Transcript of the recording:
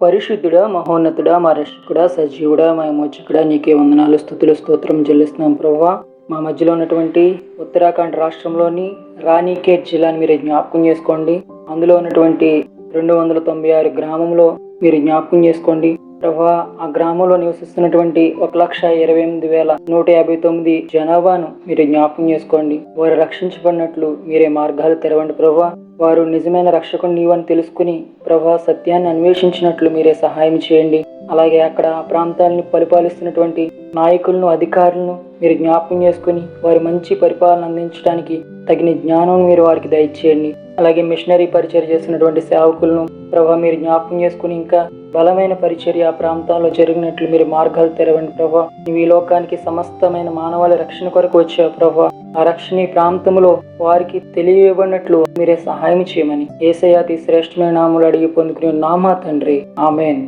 పరిశుద్ధుడా మహోన్నతుడా మా రక్షకుడా సజీవుడా మా మోచకుడా నీకే వందనాలు స్థుతులు స్తోత్రం చెల్లిస్తున్నాం ప్రభావ మా మధ్యలో ఉన్నటువంటి ఉత్తరాఖండ్ రాష్ట్రంలోని రాణికేట్ జిల్లాని మీరు జ్ఞాపకం చేసుకోండి. అందులో ఉన్నటువంటి రెండు వందల తొంభై ఆరు గ్రామంలో మీరు జ్ఞాపకం చేసుకోండి. ప్రభా ఆ గ్రామంలో నివసిస్తున్నటువంటి ఒక లక్ష ఇరవై ఎనిమిది వేల నూట యాభై తొమ్మిది జనాభాను మీరు జ్ఞాపకం చేసుకోండి. వారు రక్షించబడినట్లు మీరే మార్గాలు తెరవండి ప్రభా వారు నిజమైన రక్షకుడు నీవని తెలుసుకుని ప్రభా సత్యాన్ని అన్వేషించినట్లు మీరే సహాయం చేయండి. అలాగే అక్కడ ఆ ప్రాంతాలను పరిపాలిస్తున్నటువంటి నాయకులను అధికారులను మీరు జ్ఞాపకం చేసుకుని వారి మంచి పరిపాలన అందించడానికి తగిన జ్ఞానం మీరు వారికి దయచేయండి. అలాగే మిషనరీ పరిచర్య చేసినటువంటి సేవకులను ప్రభా మీరు జ్ఞాపకం చేసుకుని ఇంకా బలమైన పరిచర్య ఆ ప్రాంతాల్లో జరిగినట్లు మీరు మార్గాలు తెరవండి ప్రభా. నీవు ఈ లోకానికి సమస్తమైన మానవాళి రక్షణ కొరకు వచ్చావు ప్రభా. ఆ ప్రాంతంలో వారికి తెలియబడినట్లు మీరే సహాయం చేయమని. ఏసయాతి శ్రేష్టమైన నాములు అడిగి పొందుకునే నామా తండ్రి. ఆమెన్.